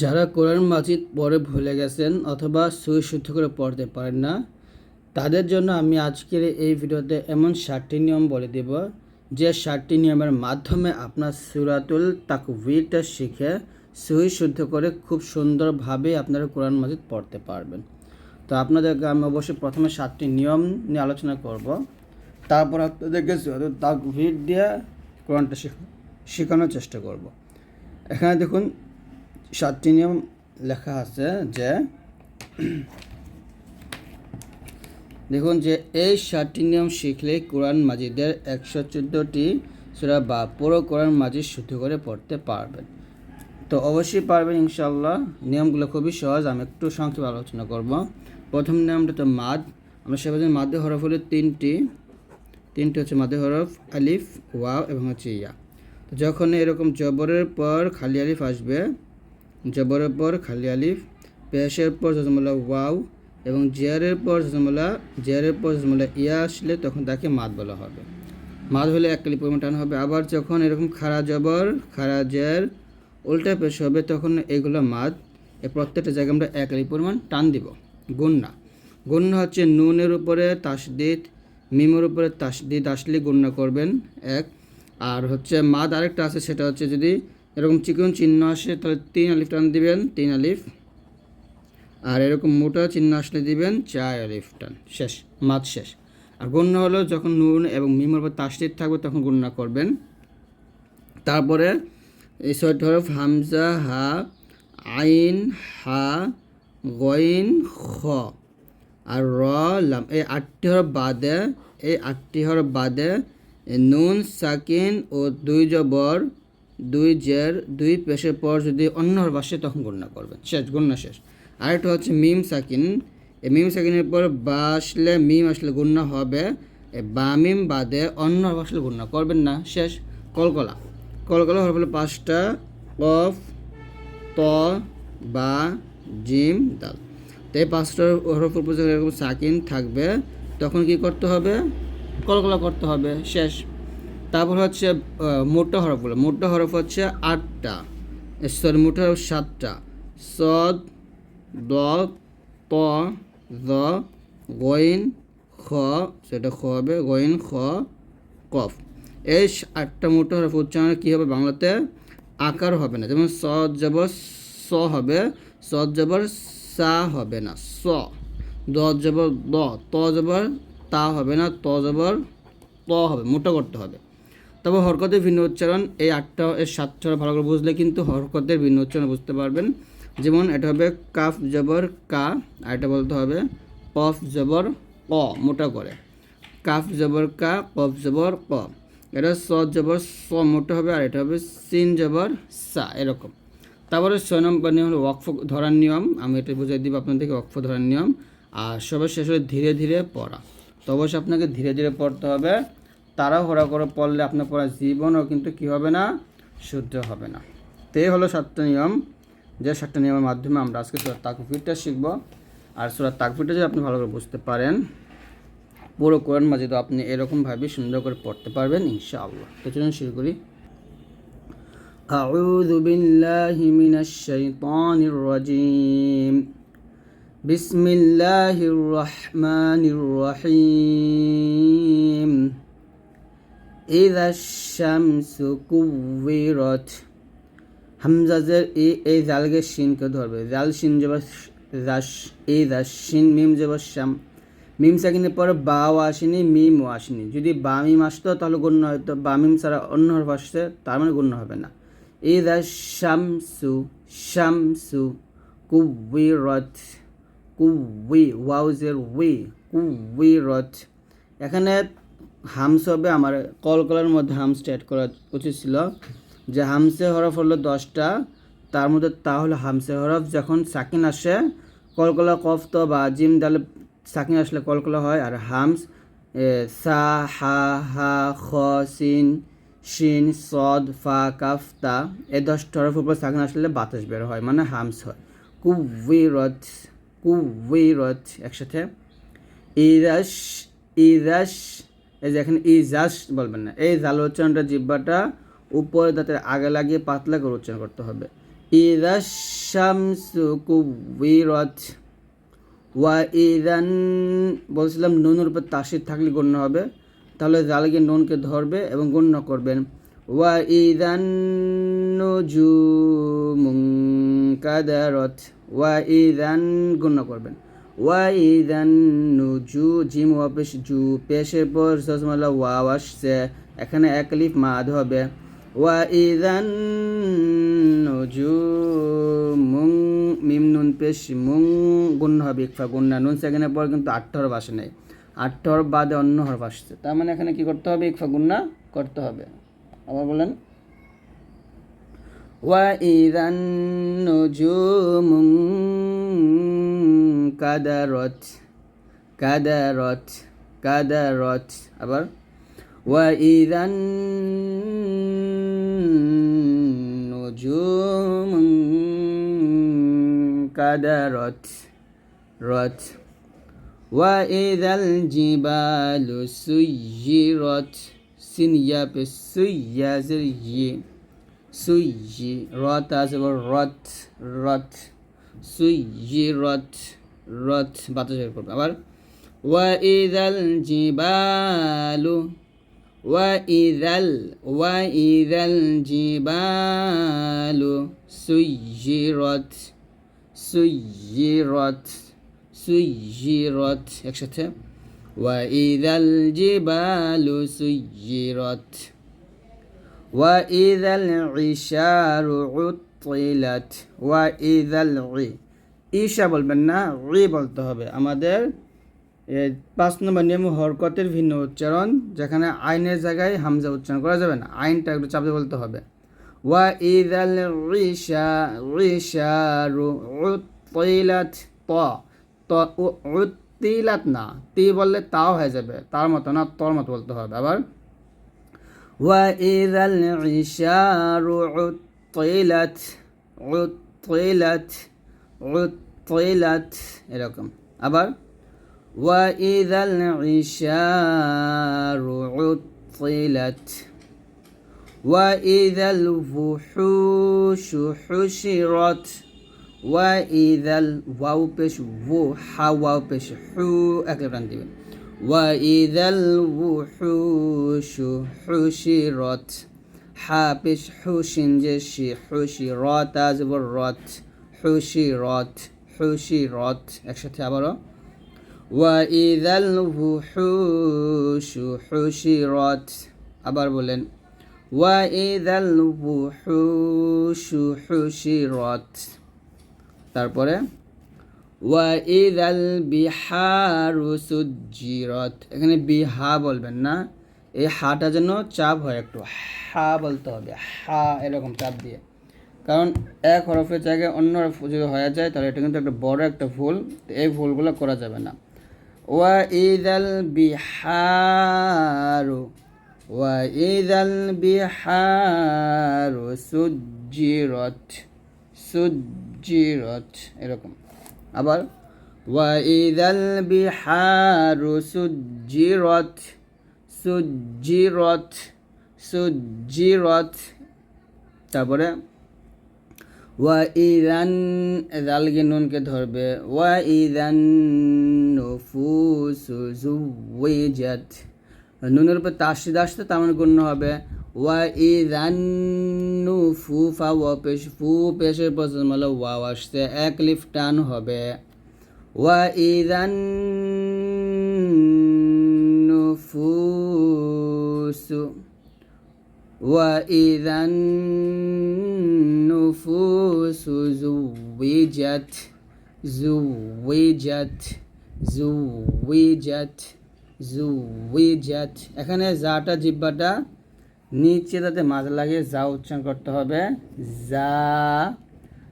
যারা কোরআন মাজিদ পরে ভুলে গেছেন অথবা সুই শুদ্ধ করে পড়তে পারেন না, তাদের জন্য আমি আজকের এই ভিডিওতে এমন ষাটটি নিয়ম বলে দেব, যে ষাটটি নিয়মের মাধ্যমে আপনার সুরাতুল তাকবিরটা শিখে সুই শুদ্ধ করে খুব সুন্দরভাবে আপনারা কোরআন মাজিদ পড়তে পারবেন। তো আপনাদেরকে আমি অবশ্যই প্রথমে সাতটি নিয়ম নিয়ে আলোচনা করব। তারপর আপনাদেরকে সুরাতুল তাকবির দিয়ে কোরআনটা শেখা, শেখানোর চেষ্টা করব। এখানে দেখুন সাতটি নিয়ম লেখা আছে যে, দেখুন যে, এই সাতটি নিয়ম শিখলে কোরআন মাজিদের একশো চোদ্দোটি সুরা বা পুরো কোরআন মাজিদ শুদ্ধ করে পড়তে পারবেন। তো অবশ্যই পারবেন ইনশাল্লাহ নিয়মগুলো খুবই সহজ, আমি একটু সংক্ষেপে আলোচনা করব। প্রথম নিয়মটা তো মাদ। আমরা সেভাবে মাদে হরফ হলো তিনটি। তিনটি হচ্ছে মাদে হরফ, আলিফ, ওয়াও এবং হচ্ছে ইয়া। তো যখন এরকম জবরের পর খালি আলিফ আসবে জবরের পর খালি আলিফ, পেশের পর জজমুল্লাহ ওয়াও এবং জিয়ারের পর জজমুল্লাহ জিয়ারের পর জজমুল্লাহ ইয়া আসলে তখন তাকে মাদ বলা হবে। মাদ হলে এক কালি পরিমাণ টান হবে। আবার যখন এরকম খাড়া জবর, খাড়া জের উল্টা পেশ হবে, তখন এগুলো মাদ। এ প্রত্যেকটা জায়গায় আমরা এক কালি পরিমাণ টান দিব। গুন্না। গুন্না হচ্ছে নুনের উপরে তাসদিদ, মিমের উপরে তাসদিদ আসলে গুন্না করবেন, এক। আর হচ্ছে মাদ আরেকটা আছে, সেটা হচ্ছে যদি এরকম চিকন চিহ্ন আসে তাহলে তিন আলিফ টান দিবেন, তিন আলিফ। আর এরকম মোটা চিহ্ন আসলে দিবেন, চার আলিফ টান। শেষ মাদ শেষ। আর গণ্য হলো যখন নুন এবং মিমের উপর তাসদিদ থাকবে তখন গণ্য করবেন। তারপরে এই ছয়টি হরফ হামজা, হা, আইন, হা, গইন, খ আর র, লাম। এই আটটি হরফ বাদে, এই আটটি হরফ বাদে নুন, সাকিন ও দুই জবর দুই জের, দুই পেশের পর যদি অন্য আসে তখন গণ্য করবেন শেষ গণ্য শেষ। আরেকটা হচ্ছে মিম সাকিন। এই মিম সাকিনের পর বা আসলে মিম আসলে গণ্য হবে। বা মিম বাদে অন্য আসলে গণ্য করবেন না। শেষ, কলকলা। কলকলা হরফ হলো পাঁচটা কফ, ত, বা, জিম, দাল। তো এই যখন এরকম সাকিন থাকবে। তখন কি করতে হবে? কলকলা করতে হবে। শেষ তারপর হচ্ছে মোটা হরফগুলো মোটা হরফ হচ্ছে আটটা। সরি মোটা হরফ সাতটা। সদ, দ ত দ গইন, খ, সেটা খ হবে, গইন, খ, কফ। এই আটটা মোটা হরফ উচ্চারণ কী হবে বাংলাতে? আকার হবে না। যেমন সদ জবর স হবে, সদ জবর সা হবে না, স। দ জবর দ, ত জবর তা হবে না, ত জবর ত হবে, মোটা করতে হবে। তবে হরকতের ভিন্ন উচ্চারণ এই আটটা এর সাতটা ভালো করে বুঝলে কিন্তু হরকতের ভিন্ন উচ্চারণ বুঝতে পারবেন। যেমন এটা হবে কাফ জবর কা, আর এটা বলতে হবে কফ জবর ক মোটা করে। কাফ জবর কা কফ জবর ক এটা স জবর স, মোটা হবে, আর এটা হবে সিন জবর সা, এরকম। তারপরে ছয় নম্বর নিয়ম হলো ওয়াকফ ধরার নিয়ম। আমি এটা বুঝিয়ে দিব আপনাদেরকে, ওয়াকফ ধরার নিয়ম। আর সবার শেষ হলে ধীরে ধীরে পড়া। তো অবশ্যই আপনাকে ধীরে ধীরে পড়তে হবে। তাড়াহুড়া করে পড়লে আপনার পড়া জীবনও কিন্তু কী হবে না শুদ্ধ হবে না তো এই হলো সাতটা নিয়ম যে সাতটা নিয়মের মাধ্যমে আমরা আজকে সুরাত তাকফিরটা শিখব আর সুরাত তাকফিরটা যদি আপনি ভালো করে বুঝতে পারেন পুরো কোরআন মাজিদ আপনি এরকমভাবে সুন্দর করে পড়তে পারবেন ইনশাআল্লাহ তো চলুন শুরু করি أعوذ بالله من الشيطان الرجيم بسم الله الرحمن الرحيم إذا الشمس كورت হামজাজের এই এই জালকে শিনকে ধরবে জাল শিন যাব রাস এই রাস শিন মিম যাব শ্যাম মিম সাকিনের পরে বাও আসেনি মিমও আসেনি যদি বা মিম আসতো তাহলে গণ্য হয়তো বা মিম ছাড়া অন্য হরফ আসছে তার মানে গণ্য হবে না এই রাস শামসু শামসু কুবিরত কুবি ওয়াউজের উই কুবিরত এখানে হামস হবে আমার কলকলার মধ্যে হামস অ্যাড করা উচিত ছিল। যে হামসে হরফ হলো দশটা, তার মধ্যে তা হলো হামসে হরফ। যখন সাকিন আসে কলকলা কফ তো বা জিম দালে সাকিন আসলে কলকলা হয়, আর হামস সা, হা হা, খ, সিন, শিন, সদ, ফা, কাফ, তা, এ দশটা হরফ উপর সাকিন আসলে বাতাস বের হয় মানে হামস হয়। কুবিরত কুবিরত একসাথে। ইরাস ইরাস এই যে এখানে এই জাস বলবেন না, এই জাল উচ্চারণটা জিব্বাটা উপরে দাঁতের আগে লাগিয়ে পাতলা করে উচ্চারণ করতে হবে। ওয়া ইদান, বলছিলাম নুনের উপর তাসির থাকলে গণ্য হবে, তাহলে জালকে নুনকে ধরবে এবং গণ্য করবেন। ওয়া ইদান নুজুমুন কাদারত, ওয়া ইদান গণ্য করবেন। ওয়াইদানুজু জিম অপেশ জু পর ওয়া আসছে এখানে একলিফ মাদ হবে ওয়াইদানুজু মুং মিম নুন পেশ মুং হবে ইকফা নুন সেখানে পর কিন্তু আটটা হরফ নাই বাদে অন্য হর বাসছে তার মানে এখানে কি করতে হবে ইকফা গুন্না করতে হবে আবার বলেন। ওয়াইদানুজু মুং كدرت كدرت كدرت আবার وإذا النجوم كدرت رت وإذا الجبال سيرت سنيا بسيا زري سيي رت أزبر رت رت سيي رت رت বাতাস বের করবে আবার وإذا الجبال وإذا ال وإذا الجبال سيرت سيرت سيرت একসাথে وإذا الجبال سيرت وإذا العشار عطلت وإذا العي ঈশা বলবেন না, রি বলতে হবে। আমাদের পাঁচ নম্বর নিয়ম হরকতের ভিন্ন উচ্চারণ, যেখানে আইনের জায়গায় হামজা উচ্চারণ করা যাবে না। আইনটা একটু চাপে বলতে হবে। ওয়া ইদাল রিশা, রিশারু উতিলাত ত। ত উতিলাত না। তি বললে তাও হয়ে যাবে। তার মতো না, তোর মতো বলতে হবে। আবার, ওয়া ইদাল রিশারু উতিলাত উতিলাত উতিলাত এরকম আবার وإذا العشار عطلت وإذا الوحوش حشرت وإذا الواو পেশ وو হা ওয়াও পেশ হু একলে টান দিবেন وإذا الوحوش حشرت হা পেশ হুশিন যে শি হুশিরত আজবর রত হুশিরত হুশিরত একসাথে আবারও وإذا الوحوش حشرت আবার বলেন وإذا الوحوش حشرت তারপরে وإذا البحار سجرت এখানে বিহা বলবেন না এই হাটা যেন চাপ হয় একটু হা বলতে হবে হা এরকম চাপ দিয়ে কারণ এক হরফের জায়গায় অন্য হরফ যদি হয়ে যায়, তাহলে এটা কিন্তু একটা বড় একটা ভুল। এই ভুলগুলো করা যাবে না। ওয়া ইদাল বিহারু ওয়া ইদাল বিহারু সুজিরত সুজিরত এরকম। আবার ওয়া ইদাল বিহারু সুজিরত সুজিরত সুজিরত তারপরে ওয়াইদান জালগে নুনকে ধরবে। ওয়াইদান নুফুসু জুওয়াজাত নুনের উপর তাসিদ আসতে তার মানে গণ্য হবে। ওয়াইদান নুফু ফা ওয়া পেশ ফু পেশের পর মানে ওয়াও আসতে এক লিফ টান হবে। ওয়াইদান নুফুসু وإذا النفوس زوجت زوجت زوجت জুইজাত এখানে জাটা জিব্বাটা নিচে তাতে মাঝে লাগিয়ে যা উচ্চারণ করতে হবে যা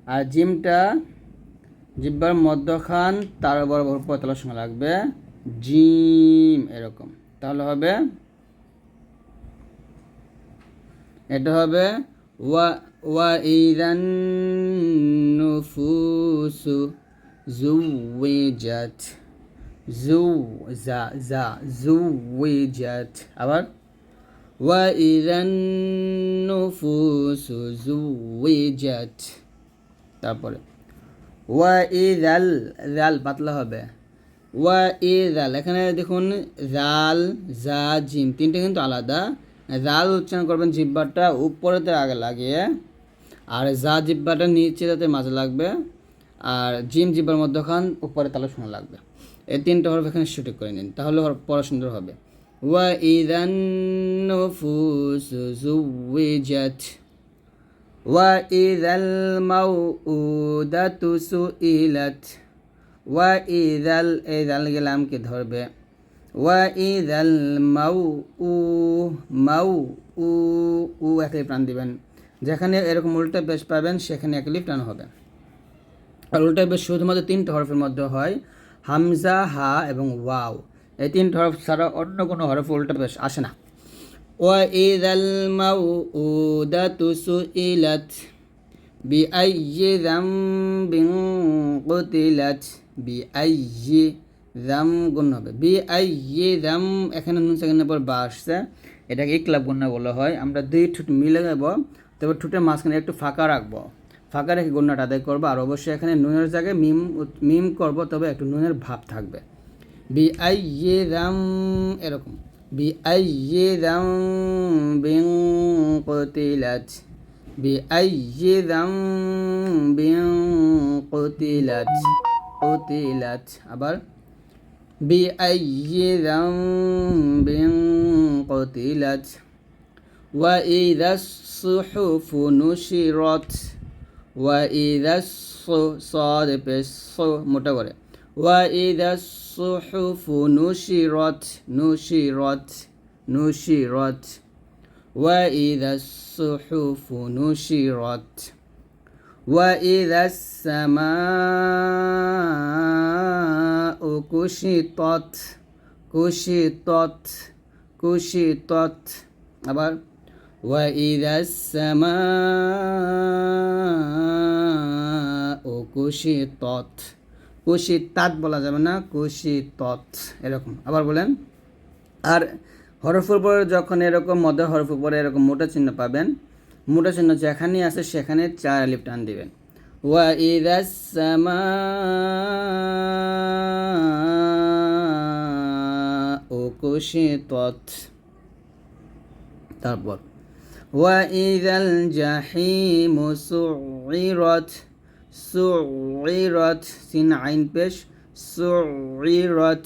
আর জিমটা জিব্বার মধ্যখান তার বরাবর পতলার সঙ্গে লাগবে জিম এরকম তাহলে হবে এটা হবে ওয়া ওয়া ইদান নুফুসু জুওয়াজাত জু জা জা জুওয়াজাত আবার ওয়া ইদান নুফুসু জুওয়াজাত তারপরে ওয়া ই জাল পাতলা হবে। ওয়া ই জাল এখানে দেখুন জাল জা জিম, তিনটে কিন্তু আলাদা। জাল উচ্চারণ করবেন জিব্বাটা উপরেতে আগে লাগিয়ে, আর যা জিব্বাটা নিচে যাতে মাঝে লাগবে, আর জিম জিব্বার মধ্যখান উপরে তালে শোনা লাগবে। এই তিনটা হরফ এখানে শুটিং করে নিন, তাহলে পড়া সুন্দর হবে। ওয়া ইদান জুওয়াজাত ওয়া ইদাল মাউউদাতু সুইলাত, ওয়া ইদাল এই দাল গেলামকে ধরবে। ওয়া ইদাল মাউ উ মাউ উ উ একলি প্রাণ দিবেন। যেখানে এরকম উল্টা বেশ পাবেন, সেখানে একলি প্রাণ হবে। আর উল্টা পেশ শুধুমাত্র তিনটা হরফের মধ্যে হয়, হামজা, হা এবং ওয়াও। এই তিনটা হরফ ছাড়া অন্য কোনো হরফ উল্টা বেশ আসে না। ওয়া ইদাল মাউ উদাতু সুইলাত বিআইয়ি যামবিন জাম গুণ হবে। বিআইয়ি জাম এখানে নুন সেকেন্ডের পর বা আসছে। এটাকে ইকলাব গুণা বলা হয়। আমরা দুই ঠোঁট মিলে যাব তারপর ঠোঁটের মাঝখানে একটু ফাঁকা রাখব। ফাঁকা রেখে গুণাটা আদায় করব, আর অবশ্যই এখানে নুনের জায়গায় মিম মিম করব, তবে একটু নুনের ভাব থাকবে। বিআইয়ি জাম এরকম। বিআইয়ি জাম বিন কুতিলাত বিআইয়ি জাম বিন কুতিলাত কুতিলাত আবার বিআইয়ি জাম বিন কুতিলাত وإذا الصحف نشرت وإذا الصاد بالص মোটা করে وإذا الصحف نشرت نشرت نشرت وإذا الصحف نشرت وإذا السماء كشطت كشطت كشطت আবার وإذا السماء كشطت কুশিতাত বলা যাবে না কুশিতত এরকম আবার বলেন আর হরফের উপরে যখন এরকম মধ্য হরফের উপরে এরকম মোটা চিহ্ন পাবেন মোটা চিহ্ন যেখানে আছে সেখানে চার আলিফ টান দিবেন ওয়া ইদাসমা ও কুশিতত তারপর ওয়াইদাল জাহিম সুইরত সুইরত সিন আইন পেশ সুইরত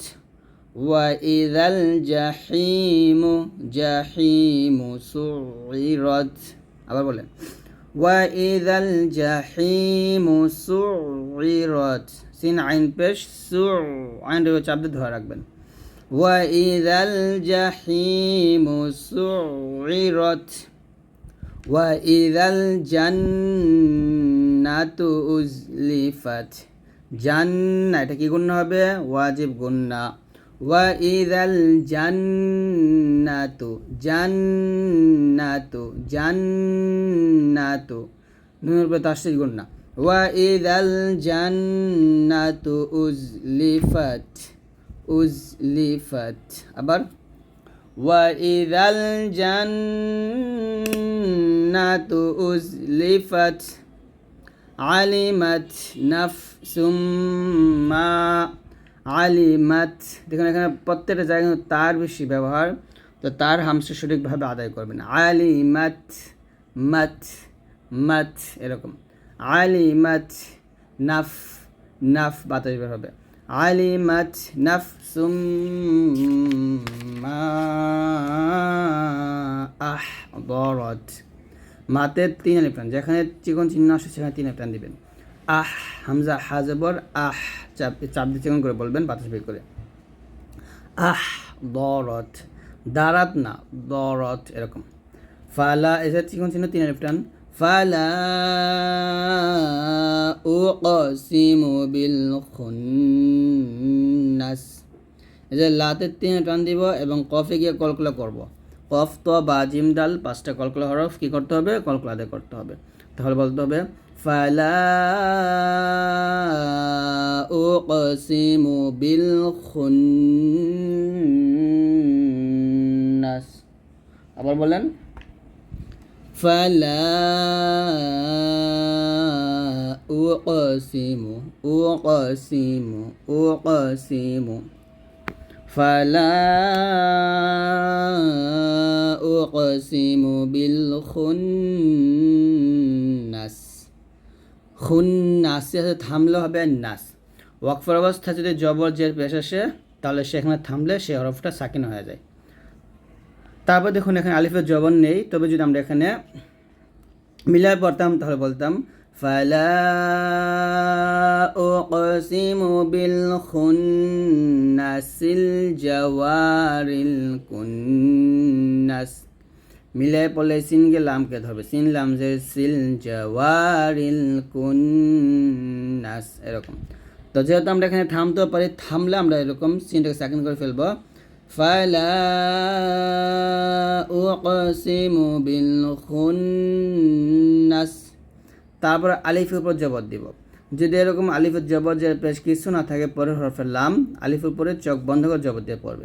ওয়াইদাল জাহিম জাহিম সুইরত আবার বলেন ওয়াইদাল জাহিম সুইরত সিন আইন পেশ সু আইন চাপ দিয়ে ধরে রাখবেন وإذا الجحيم سعرت وإذا الجنة أزلفت জান্না এটা কি গুণ হবে ওয়াজিব গুন্না ওয়া ইদাল জান্নাতু জান্নাতু জান্নাতু নুনের উপরে তাসদিদ গুন্না ওয়া ইদাল জান্নাতু উজলিফাত উজলিফাত আবার ওয়াইদাল জান্নাতু উজলিফাত আলিমাত নাফসুম মা আলিমাত দেখুন, এখানে প্রত্যেকটা জায়গায় তার বেশি ব্যবহার, তো তার হামসে সঠিকভাবে আদায় করবেন আলিমাত মাত মাত এরকম। আলিমাত নাফ নাফ বাতাস হবে। علمت نفس ما أحضرت মাতে তিন আলিফ টান যেখানে চিকন চিহ্ন আসে সেখানে তিন আলিফ টান দিবেন আহ হামজা হাজবর আহ চাপ চাপ দিয়ে চিকন করে বলবেন বাতাস বের করে আহ দরত দারাত না দরত এরকম ফালা এসে চিকন চিহ্ন তিন আলিফ উকসিমু বিল খুন্নাস। এই যে লাতের তিনে টান দিব এবং কফে গিয়ে কলকলা করব। কফ, তো, বা, জিম, ডাল, পাঁচটা কলকলা হরফ কী করতে হবে? কলকলা আদায় করতে হবে। তাহলে বলতে হবে, ফালা উকসিমু বিল খুন্নাস। আবার বলেন فلا أقسم أقسم أقسم فلا أقسم بالخنس খুন্নাসে থামলে হবে নাস ওয়াকফর অবস্থা যদি জবর জের পেশ আসে তাহলে সেখানে থামলে সে হরফটা সাকিন হয়ে যায় তারপর দেখুন, এখানে আলিফের জবন নেই। তবে যদি আমরা এখানে মিলায় পড়তাম, তাহলে বলতাম উকসিমু বিল খুন্নাসিল জাওয়ারিল কুন্নাস। মিলায় পড়লে সিনকে লামকে ধরবে। সিন লাম যে সিল জাওয়ারিল কুন্নাস, এরকম। তো যেহেতু আমরা এখানে থামতেও পারি, থামলে আমরা এরকম সিনটাকে সেকেন্ড করে ফেলব। উকসিমু বিল খুন্নাস তারপর আলিফের উপর জবর দিব। যদি এরকম আলিফের জবর যে পেশ কিছু না থাকে, পরে হরফের লাম, আলিফের উপরে চোখ বন্ধ করে জবর দিয়ে পড়বে।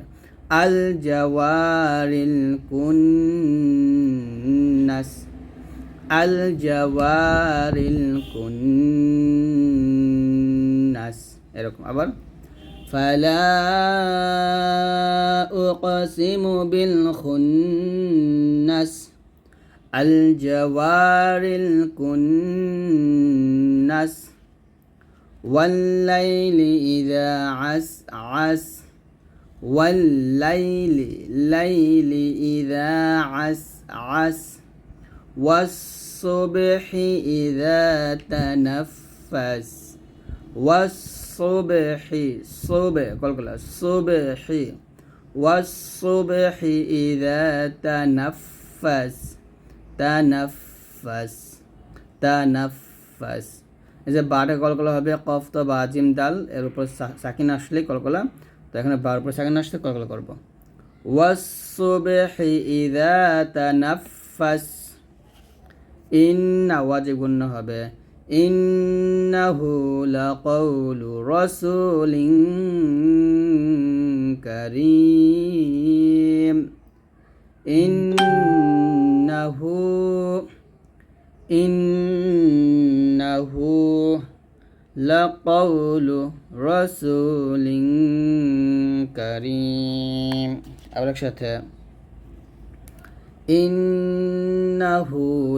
আল জাওয়ারিল কুন্নাস। আল জাওয়ারিল কুন্নাস। এরকম। আবার فلا أقسم بالخنس الجوار الكنس والليل إذا عس عس والليل ليل إذا عس عس والصبح إذا تنفس والصبح صبح قل قل الصبح والصبح إذا تنفس تنفس تنفس এই যে বারে কলকলা হবে কফ তো বা জিম দাল এর উপর সা- সাকিন আসলে কলকলা তো এখানে বার উপর সাকিন আসলে কলকলা করবো ওয়াসুবহি ইদা তানাফাস ইন্না ওয়াজিব গুণ্য হবে إنه لقول رسول كريم إنه إنه لقول رسول كريم أولا شتى إنه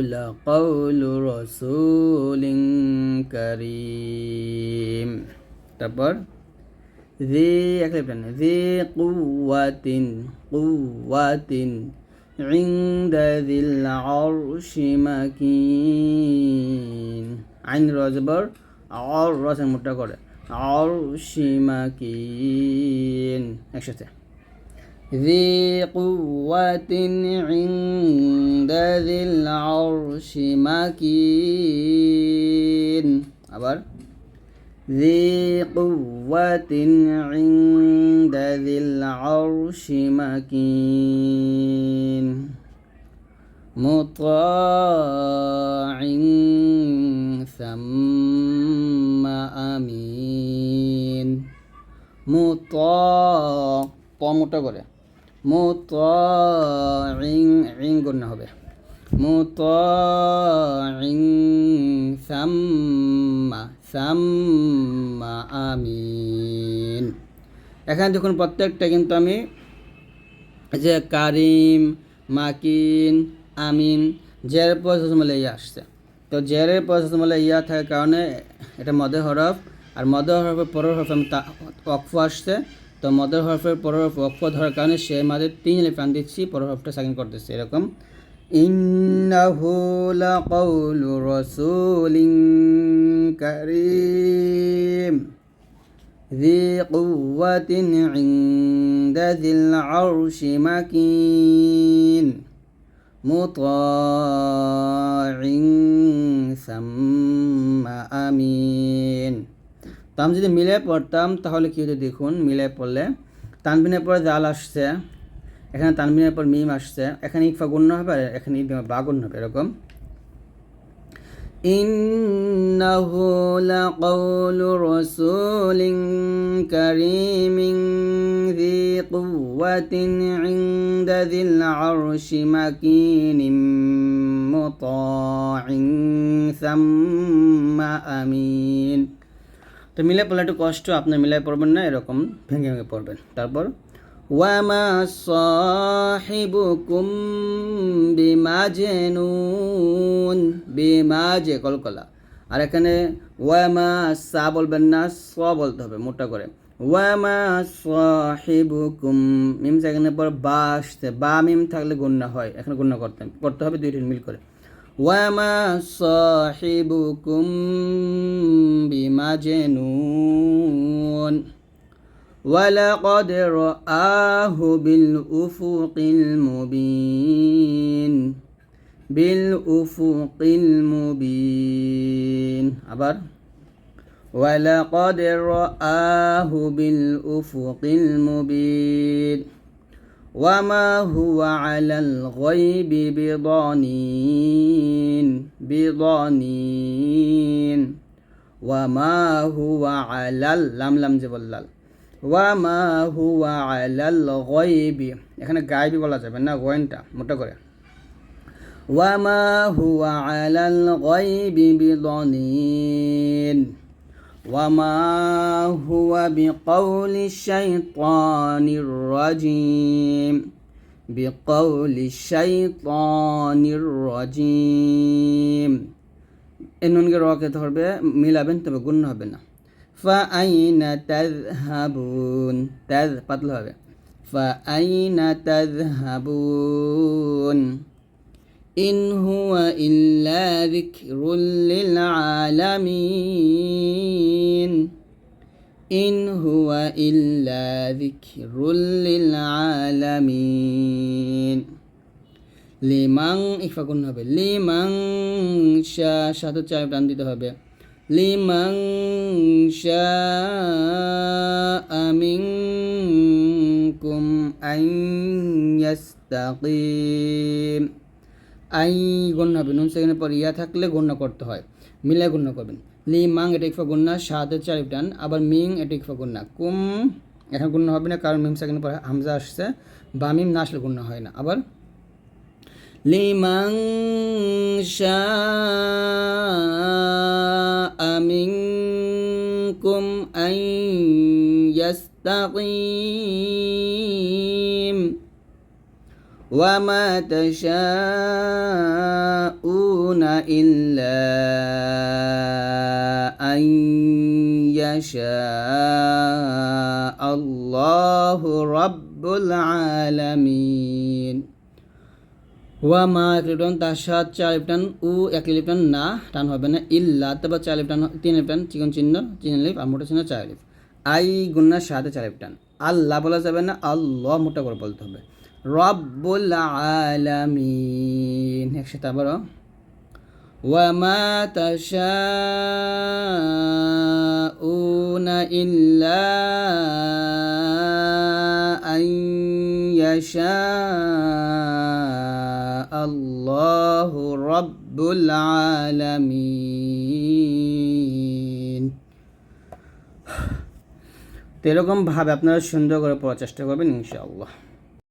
لقول رسول كريم তারপর ذي একলিপটান ذي قوة قوة عند ذي العرش مكين আইন রজবর আর রসের মুটটা করে عرش مكين একসাথে ذي قوة عند ذي العرش مكين আবার ذي قوة عند ذي العرش مكين مطاع ثم أمين مطاع প মোটা করে মুতিং ইং গণ্য হবে মুতিং সাম্মা সাম্মা আমিন। এখানে দেখুন প্রত্যেকটা কিন্তু আমি যে কারিম, মাকিন, আমিন, জের মানে ইয়া আসছে। তো জেরের পর মানে ইয়া থাকার কারণে এটা মদে হরফ, আর মদে হরফের পরের হরফ আমি অক্ফ আসছে। তো মদের হরফের পরের হরফ অক্ফ ধরার কারণে সে মাঝে তিন লিপ টান দিচ্ছি, পরের হরফটা সাকিন করতেছি, এরকম। ইন্নাহু লাকাউলু রাসূলিন কারীম ذي قوة عند ذي العرش مكين مطاع ثم أمين তো আমি যদি মিলে পড়তাম তাহলে কী হতো দেখুন মিলে পড়লে তানবিনের পরে জাল আসছে এখানে তানবিনের পর মিম আসছে এখানে ইকফা গুণ্য হবে আর এখানে বা গুণ্য হবে এরকম إنه لقول رسول كريم ذي قوة قوة عند ذي العرش مكين مطاع ثم أمين তো মিলে পড়লে একটু কষ্ট আপনি মিলাই পড়বেন না এরকম ভেঙে ভেঙে পড়বেন তারপর ওয়ামা সাহিবুকুম বিমাজনুন বিমাজে কলকলা আর এখানে ওয়ামা সা বলবেন না, স বলতে হবে মোটা করে। ওয়ামা সাহিবুকুম মিম এখানে পর বা বা মিম থাকলে গুণনা হয়। এখানে গুণনা করতে করতে হবে দুইটি মিল করে। ওয়ামা সাহিবুকুম বিমাজনুন ولقد رآه بالأفق المبين بالأفق المبين. عبر ولقد رآه بالأفق المبين. وما هو على الغيب بضنين بضنين. وما هو على اللم لم جبل ওয়ামা হুয়া আলাল গয়বি। এখানে গায়বি বলা যাবে না, গয়েনটা, মোটা করে। ওয়ামা হুয়া আলাল গয়বি বিদনিন। ওয়ামা হুয়া বিকৌলি শাইতানির রাজিম। বিকৌলি শাইতানির রাজিম। এ নুনকে রকে ধরবে, মিলাবেন, তবে গুণ হবে না। ফাআইনা তাযহাবুন তাজ পাতলা হবে. ফাআইনা তাযহাবুন ইন হুয়া ইল্লা যিকরুল লিল আলামিন ইন হুয়া ইল্লা লিমাং ইফা কোন হবে। লিমাং শাহ সাথে চায় প্রাণ দিতে হবে। লিমং মিনকুম আইয়াস্তাকিম আই গণ্য হবে নুন সেখানে পর ইয়া থাকলে গণ্য করতে হয়। মিলে গণ্য করবেন। লি মাং এটা ইকফা গণ্যা সাতে চার টান আবার মিং, এটা ইকফা গণ্যা। কুম, এখন গণ্য হবে না, কারণ মিম সেখানে পর হামজা আসছে, বা মিম না আসলে গণ্য হয় না। আবার লিমাং شاء منكم أن يستقيم وما تشاءون إلا أن يشاء الله رب العالمين ওয়া মা এক লিপটান তার সাত চার লিপটান উ এক লিপটান না টান হবে না ইল্লা তারপর চার লিপটান তিন লিপটান চিকন চিহ্ন চিহ্ন লিপ আর মোটা চিহ্ন চার লিপ আই গুন্না সাথে চার লিপটান আল্লাহ বলা যাবে না আল্লাহ মোটা করে বলতে হবে রব্বুল আলামিন একসাথে আবারও وما تشاءون إلا أن يشاء الله رب العالمين তো এরকমভাবে আপনারা সুন্দর করে পড়ার চেষ্টা করবেন ইনশাআল্লাহ